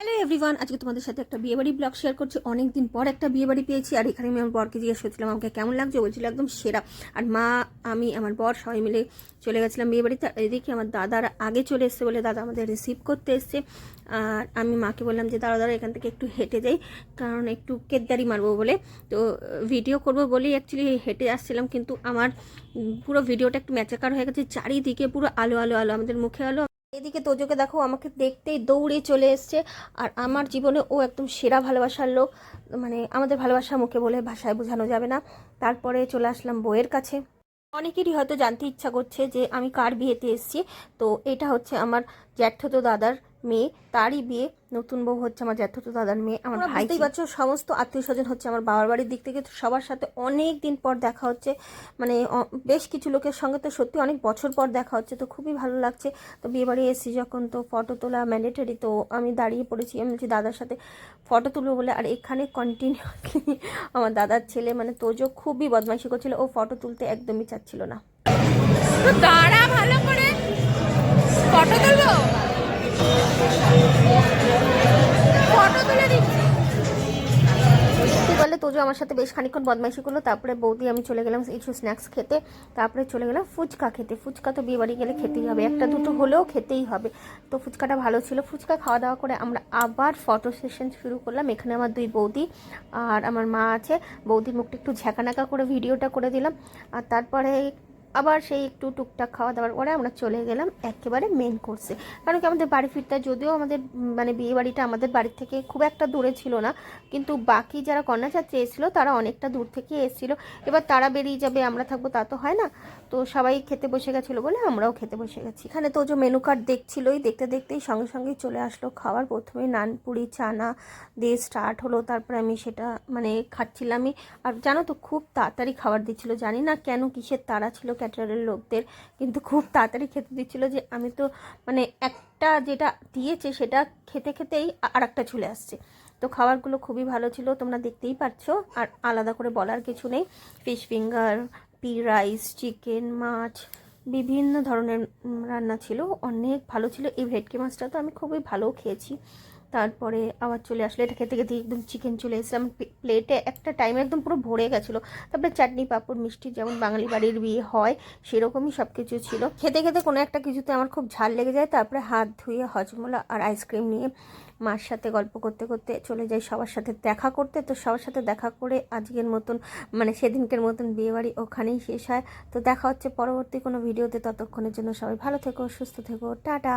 Hello everyone আজকে তোমাদের সাথে একটা বিয়েবাড়ি ব্লগ শেয়ার করছি। অনেক দিন পর একটা বিয়েবাড়ি পেয়েছি, আর এখানে আমি আমার বরকে জিজ্ঞেস করছিলাম, আমাকে কেমন লাগছে? বলছিল, একদম সেরা। আর মা, আমি, আমার বর সবাই মিলে চলে গেছিলাম বিয়েবাড়িতে। এদিকে আমার দাদার আগে চলে এসছে বলে দাদা আমাদের রিসিভ করতে এসছে। আর আমি মাকে বললাম যে দাদা দাদা এখান থেকে একটু হেঁটে যাই, কারণ একটু কেদারি মারবো বলে। তো ভিডিও করব বলেই অ্যাকচুয়ালি হেঁটে আসছিলাম, কিন্তু আমার পুরো ভিডিওটা একটু ম্যাচাকার হয়ে গেছে। চারিদিকে পুরো আলো আলো আলো, আমাদের মুখে আলো। এদিকে তোজোকে দেখো, আমাকে দেখতেই দৌড়ে চলে এসছে। আর আমার জীবনে ও একদম সেরা ভালোবাসার লোক। মানে আমাদের ভালোবাসা মুখে বলে ভাষায় বোঝানো যাবে না। তারপরে চলে আসলাম বইয়ের কাছে। অনেকেরই হয়তো জানতে ইচ্ছা করছে যে আমি কার বিয়েতে এসেছি? তো এটা হচ্ছে আমার জ্যাঠতো দাদার মেয়ে তারই বিয়ে নতুন বউ হচ্ছে আমার জ্যাঠতো দাদার মেয়ে আমার ভাই বুঝতেই পারছ সমস্ত আত্মীয় স্বজন হচ্ছে আমার বাবার বাড়ির দিক থেকে তো সবার সাথে অনেক দিন পর দেখা হচ্ছে। মানে বেশ কিছু লোকের সঙ্গে তো সত্যি অনেক বছর পর দেখা হচ্ছে তো খুবই ভালো লাগছে। তো বিয়ে বাড়ি এসেছি যখন তো ফটো তোলা ম্যান্ডেটরি তো আমি দাঁড়িয়ে পড়েছি। আমি বলছি দাদার সাথে ফটো তুলবো বলে। আর এখানে কন্টিনিউসলি আমার দাদার ছেলে মানে তোজো খুবই বদমাইশি করছিল। ও ফটো তুলতে একদমই চাচ্ছিল না। তো দাঁড়া ভালো করে। ফটো তুলবো? ঠিক বলে তোজো আমার সাথে বেশ খানিক্ষণ বদমাইশি করল, তারপরে বৌদি, আমি চলে গেলাম কিছু স্ন্যাক্স খেতে, তারপরে চলে গেলাম ফুচকা খেতে। ফুচকা তো বিয়ে বাড়ি গেলে খেতেই হবে, একটা দুটো হলেও খেতেই হবে। তো ফুচকাটা ভালো ছিল, ফুচকা খাওয়া দাওয়া করে আমরা আবার ফটো সেশন শুরু করলাম, এখানে আমার দুই বৌদি আর আমার মা আছে। বৌদির মুখটা একটু ঝাঁকা করে ভিডিওটা করে দিলাম। আর তারপরে আবার সেই একটু টুকটাক খাওয়া দাওয়ার পরে আমরা চলে গেলাম একেবারে মেন কোর্সে কারণ কি আমাদের বাড়ি ফিরতে, যদিও আমাদের মানে বিয়ে বাড়িটা আমাদের বাড়ি থেকে খুব একটা দূরে ছিল না, কিন্তু বাকি যারা কন্যাযাত্রী এসেছিল, তারা অনেকটা দূর থেকে এসেছিল। এবার তারা বেরিয়ে যাবে, আমরা থাকব তা তো হয় না। তো সবাই খেতে বসে গেছিল বলে আমরাও খেতে বসে গেছি। এখানে তো যে মেনু কার্ড দেখছিলোই, দেখতে দেখতেই সঙ্গে সঙ্গেই চলে আসলো খাবার প্রথমে নানপুরি চানা দিয়ে স্টার্ট হলো, তারপরে আমি সেটা মানে খাচ্ছিলামই। আর জানো তো, খুব তাড়াতাড়ি খাবার দিচ্ছিল, জানি না কেন কিসের তাড়া ছিল ক্যাটারের লোকদের কিন্তু খুব তাড়াতাড়ি খেতে দিচ্ছিল যে আমি তো মানে একটা যেটা দিয়েছে সেটা খেতে খেতেই আর একটা চলে আসছে। তো খাবারগুলো খুবই ভালো ছিল, তোমরা দেখতেই পাচ্ছ আর আলাদা করে বলার কিছু নেই। ফিশ ফিঙ্গার পি রাইস চিকেন মাছ, বিভিন্ন ধরনের রান্না ছিল। অনেক ভালো ছিল। এই ভেটকি মাছটা তো আমি খুবই ভালো খেয়েছি। তারপরে আবার চলে আসলে। এটা খেতে খেতে একদম চিকেন চলে এসেছে আমার প্লেটে একটা টাইমে একদম পুরো ভরে গেছিল। তারপরে চাটনি, পাঁপড়, মিষ্টি যেমন বাঙালি বাড়ির বিয়ে হয়, সেরকমই সব কিছু ছিল। খেতে খেতে কোনো একটা কিছুতে আমার খুব ঝাল লেগে যায়। তারপরে হাত ধুয়ে হজমোলা আর আইসক্রিম নিয়ে মার সাথে গল্প করতে করতে চলে যাই সবার সাথে দেখা করতে। তো সবার সাথে দেখা করে আজকের মতন মানে সেদিনকের মতন বিয়েবাড়ি ওখানেই শেষ হয়। তো দেখা হচ্ছে পরবর্তী কোনো ভিডিওতে। ততক্ষণের জন্য সবাই ভালো থেকো, সুস্থ থেকো। টাটা!